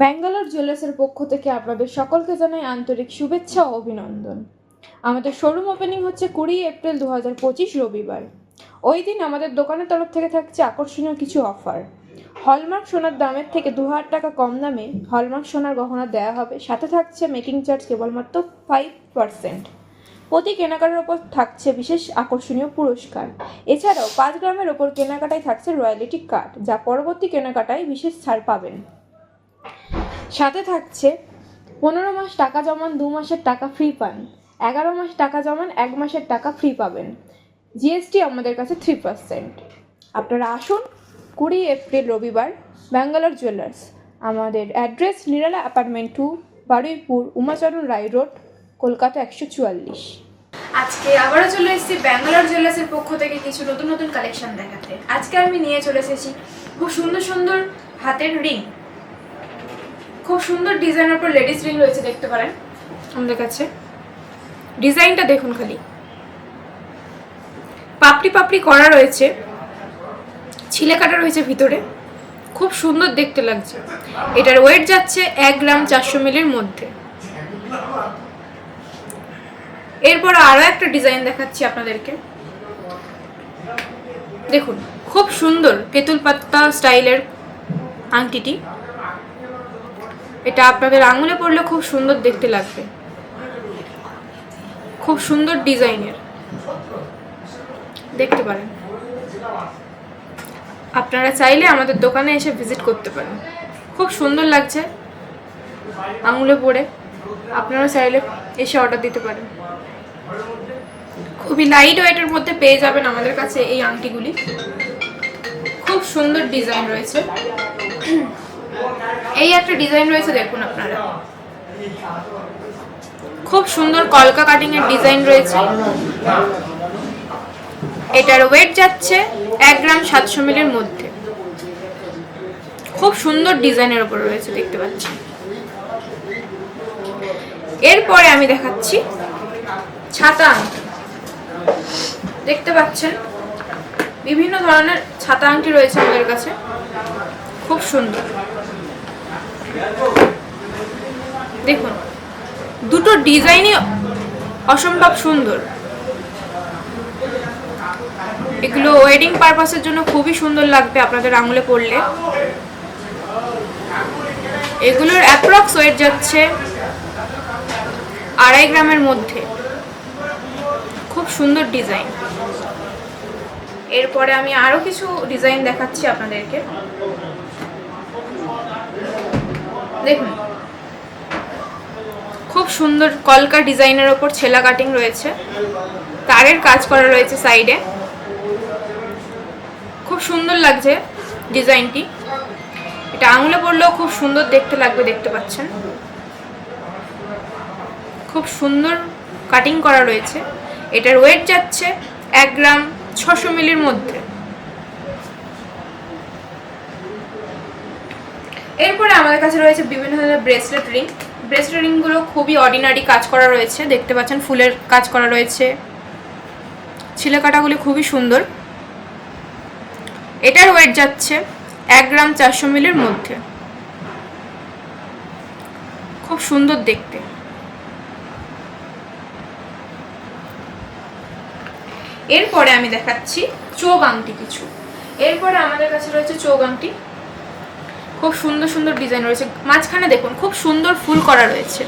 ব্যাঙ্গালোর জুয়েলার্সের পক্ষ থেকে আপনাদের সকলকে জানাই আন্তরিক শুভেচ্ছা ও অভিনন্দন। আমাদের শোরুম ওপেনিং হচ্ছে কুড়ি এপ্রিল দু হাজার পঁচিশ রবিবার। ওই দিন আমাদের দোকানের তরফ থেকে থাকছে আকর্ষণীয় কিছু অফার হলমার্ক সোনার দামের থেকে দু হাজার টাকা কম দামে হলমার্ক সোনার গহনা দেওয়া হবে। সাথে থাকছে মেকিং চার্জ কেবলমাত্র ফাইভ পার্সেন্ট প্রতি কেনাকাটার ওপর থাকছে বিশেষ আকর্ষণীয় পুরস্কার। এছাড়াও পাঁচ গ্রামের ওপর কেনাকাটায় থাকছে রয়্যালিটি কার্ড যা পরবর্তী কেনাকাটায় বিশেষ ছাড় পাবেন। সাথে থাকছে পনেরো মাস টাকা জমান, দু মাসের টাকা ফ্রি পান। এগারো মাস টাকা জমান, এক মাসের টাকা ফ্রি পাবেন। জিএসটি আমাদের কাছে থ্রি পার্সেন্ট আপনারা আসুন কুড়ি এপ্রিল রবিবার, ব্যাঙ্গালোর জুয়েলার্স আমাদের address Nirala apartment two Baruipur, Umacharan Roy road Kolkata একশো চুয়াল্লিশ। আজকে আবারও চলে এসেছি ব্যাঙ্গালোর জুয়েলার্সের পক্ষ থেকে কিছু নতুন নতুন কালেকশন দেখাতে। আজকে আমি নিয়ে চলে এসেছি খুব সুন্দর সুন্দর হাতের রিং খুব সুন্দর ডিজাইনের উপর লেডিস রিং রয়েছে, দেখতে পারেন। আমাদের কাছে। ডিজাইনটা দেখুন খালি। পাপড়ি পাপড়ি করা রয়েছে। ছিলে কাটা রয়েছে ভিতরে। খুব সুন্দর দেখতে লাগছে। এটার ওয়েট যাচ্ছে এক গ্রাম চারশো মিলির মধ্যে। এরপর আরও একটা ডিজাইন দেখাচ্ছি আপনাদেরকে। দেখুন, খুব সুন্দর তেঁতুল পাত্তা স্টাইলের আংটিটি। এটা আপনাদের আঙুলে পড়লে খুব সুন্দর দেখতে লাগবে। খুব সুন্দর ডিজাইনের। দেখতে পারেন। আপনারা চাইলে আমাদের দোকানে এসে ভিজিট করতে পারেন। খুব সুন্দর লাগছে আঙুলে পড়ে। আপনারা চাইলে এসে অর্ডার দিতে পারেন। খুবই লাইট ওয়েটের মধ্যে পেয়ে যাবেন আমাদের কাছে এই আংটিগুলি। খুব সুন্দর ডিজাইন রয়েছে। এই একটা ডিজাইন রয়েছে, দেখুন আপনারা। খুব সুন্দর কলকা কাটিং এর ডিজাইন রয়েছে। এটার ওয়েট যাচ্ছে এক গ্রাম সাতশো মিলের মধ্যে। খুব সুন্দর ডিজাইনের উপর রয়েছে, দেখতে পাচ্ছি এরপরে আমি দেখাচ্ছি ছাতা দেখতে পাচ্ছেন, বিভিন্ন ধরনের ছাতা আংটি রয়েছে আমাদের কাছে। খুব সুন্দর। দেখুন, দুটো ডিজাইনই অসম্ভব সুন্দর। এগুলো ওয়েডিং পারপাসের জন্য খুবই সুন্দর লাগবে আপনাদের আঙুলে পড়লে। এগুলোর অ্যাপ্রক্স ওয়েট যাচ্ছে আড়াই গ্রামের মধ্যে। খুব সুন্দর ডিজাইন। এরপরে আমি আরও কিছু ডিজাইন দেখাচ্ছি আপনাদেরকে। দেখুন। খুব সুন্দর কলকা ডিজাইনের ওপর ছেলা কাটিং রয়েছে। তারের কাজ করা রয়েছে সাইডে। খুব সুন্দর লাগছে ডিজাইনটি। এটা আঙুলে পড়লেও খুব সুন্দর দেখতে লাগবে, দেখতে পাচ্ছেন। খুব সুন্দর কাটিং করা রয়েছে। এটার ওয়েট যাচ্ছে এক গ্রাম ছশো মিলির মধ্যে। এরপরে আমাদের কাছে রয়েছে বিভিন্ন ধরনের ব্রেসলেট রিং ব্রেসলেট রিংগুলো খুবই অর্ডিনারি কাজ করা রয়েছে। দেখতে পাচ্ছেন ফুলের কাজ করা রয়েছে। ছিলে কাটাগুলি খুবই সুন্দর। এটার ওয়েট যাচ্ছে এক গ্রাম চারশো মিলের মধ্যে। খুব সুন্দর দেখতে। এরপরে আমি দেখাচ্ছি চোখ আংটি কিছু। এরপরে আমাদের কাছে রয়েছে চোখ আংটি। খুব সুন্দর সুন্দর ডিজাইন রয়েছে। মাঝখানে দেখুন, খুব সুন্দর ফুল করা রয়েছে।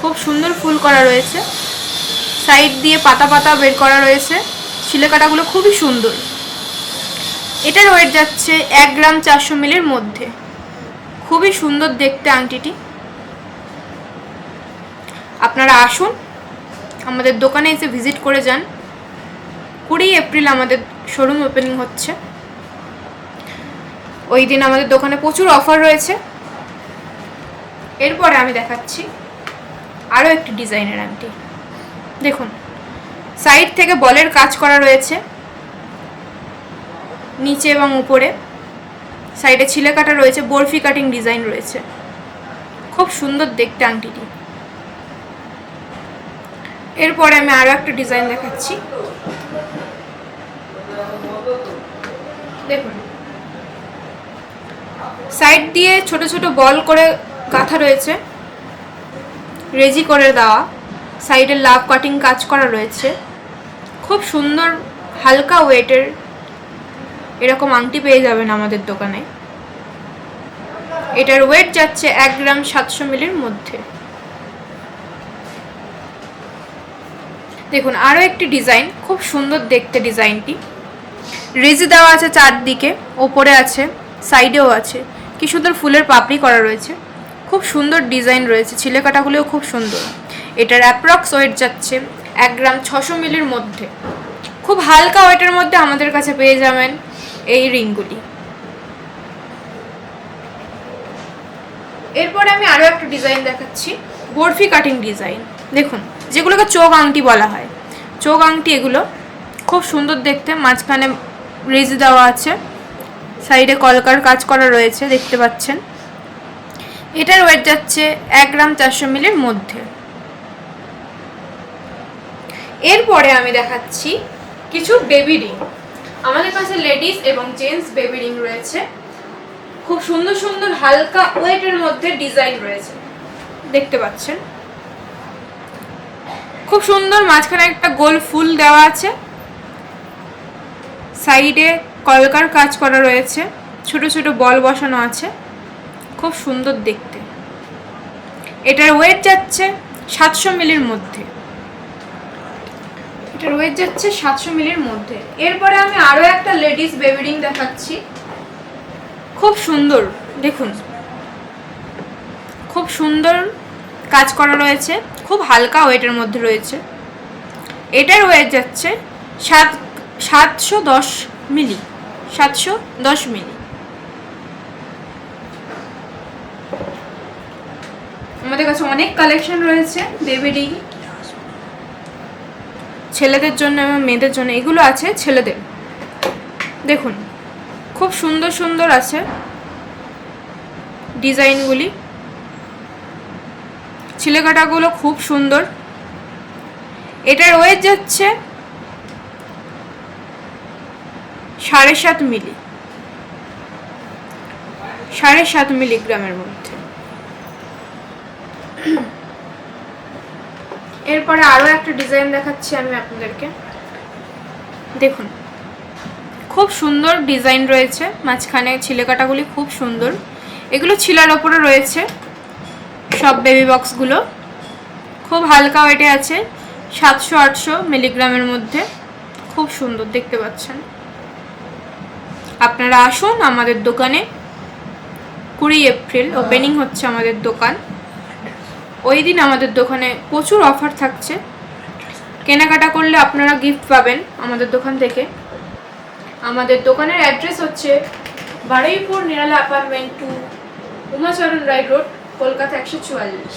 খুব সুন্দর ফুল করা রয়েছে। সাইড দিয়ে পাতা পাতা বের করা রয়েছে। শিলেকাটাগুলো খুবই সুন্দর। এটার ওয়েট যাচ্ছে এক গ্রাম চারশো মিলের মধ্যে। খুবই সুন্দর দেখতে আংটিটি। আপনারা আসুন, আমাদের দোকানে এসে ভিজিট করে যান। কুড়ি এপ্রিল আমাদের শোরুম ওপেনিং হচ্ছে। ওই দিন আমাদের দোকানে প্রচুর অফার রয়েছে। এরপরে আমি দেখাচ্ছি আরও একটি ডিজাইনের আংটি। দেখুন, সাইড থেকে বলের কাজ করা রয়েছে। নিচে এবং উপরে সাইডে ছিলে কাটা রয়েছে, বরফি কাটিং ডিজাইন রয়েছে। খুব সুন্দর দেখতে আংটিটি। এরপরে আমি আরও একটা ডিজাইন দেখাচ্ছি। দেখুন সাইড দিয়ে ছোট ছোট বল করে গাঁথা রয়েছে। রেজি করে দেওয়া। সাইডে লাভ কাটিং কাজ করা রয়েছে। খুব সুন্দর হালকা ওয়েটের এরকম আংটি পেয়ে যাবেন আমাদের দোকানে। এটার ওয়েট যাচ্ছে এক গ্রাম সাতশো মিলির মধ্যে। দেখুন আরও একটি ডিজাইন, খুব সুন্দর দেখতে ডিজাইনটি। রেজি দেওয়া আছে চারদিকে, ওপরে আছে। সাইডেও আছে। কি সুন্দর ফুলের পাপড়ি করা রয়েছে। খুব সুন্দর ডিজাইন রয়েছে। ছিলে কাটাগুলোও খুব সুন্দর। এটার অ্যাপ্রক্স ওয়েট যাচ্ছে এক গ্রাম ছশো মিলির মধ্যে। খুব হালকা ওয়েটের মধ্যে আমাদের কাছে পেয়ে যাবেন এই রিংগুলি। এরপরে আমি আরও একটা ডিজাইন দেখাচ্ছি। Barfi cutting design. দেখুন, যেগুলোকে চোখ আংটি বলা হয়। চোখ আংটি এগুলো খুব সুন্দর দেখতে। মাঝখানে রেজি দেওয়া আছে। সাইডে কলকার কাজ করা রয়েছে, দেখতে পাচ্ছেন। এটার ওয়েট যাচ্ছে এক গ্রাম চারশো মিলের মধ্যে। এরপরে আমি দেখাচ্ছি কিছু বেবি রিং আমাদের কাছে লেডিস এবং জেন্টস বেবি রিং রয়েছে। খুব সুন্দর সুন্দর হালকা ওয়েটের মধ্যে ডিজাইন রয়েছে। দেখতে পাচ্ছেন? খুব সুন্দর মাঝখানে একটা গোল ফুল দেওয়া আছে। সাইডে কলকার কাজ করা রয়েছে। ছোট ছোট বল বসানো আছে। খুব সুন্দর দেখতে। এটার ওয়েট যাচ্ছে সাতশো মিলির মধ্যে। এটার ওয়েট যাচ্ছে সাতশো মিলির মধ্যে। এরপরে আমি আরও একটা লেডিস বেবি রিং দেখাচ্ছি। খুব সুন্দর, দেখুন। খুব সুন্দর কাজ করা রয়েছে। খুব হালকা ওয়েটের মধ্যে রয়েছে। এটার ওয়েট যাচ্ছে সাত, সাতশো দশ মিলি। সাতশো দশ মিলি। আমাদের কাছে অনেক কালেকশন রয়েছে বেবি রিং ছেলেদের জন্য এবং মেয়েদের জন্য, এগুলো আছে ছেলেদের। দেখুন, খুব সুন্দর সুন্দর আছে ডিজাইনগুলি। ছিলেকাটাগুলো খুব সুন্দর। এটার ওয়েট যাচ্ছে সাড়ে সাত মিলি। সাড়ে সাত মিলিগ্রামের মধ্যে। এরপরে আরও একটা ডিজাইন দেখাচ্ছি আমি আপনাদেরকে। দেখুন, খুব সুন্দর ডিজাইন রয়েছে। মাঝখানে ছিলেকাটাগুলি খুব সুন্দর। এগুলো ছিলার ওপরে রয়েছে সব বেবি বক্সগুলো খুব হালকা ওয়েটে আছে, সাতশো আটশো মিলিগ্রামের মধ্যে। খুব সুন্দর, দেখতে পাচ্ছেন। আপনারা আসুন আমাদের দোকানে। কুড়ি এপ্রিল ওপেনিং হচ্ছে আমাদের দোকান। ওই দিন আমাদের দোকানে প্রচুর অফার থাকছে। কেনাকাটা করলে আপনারা গিফট পাবেন আমাদের দোকান থেকে। আমাদের দোকানের অ্যাড্রেস হচ্ছে Baruipur Nirala apartment two Umacharan Roy road Kolkata একশো চুয়াল্লিশ।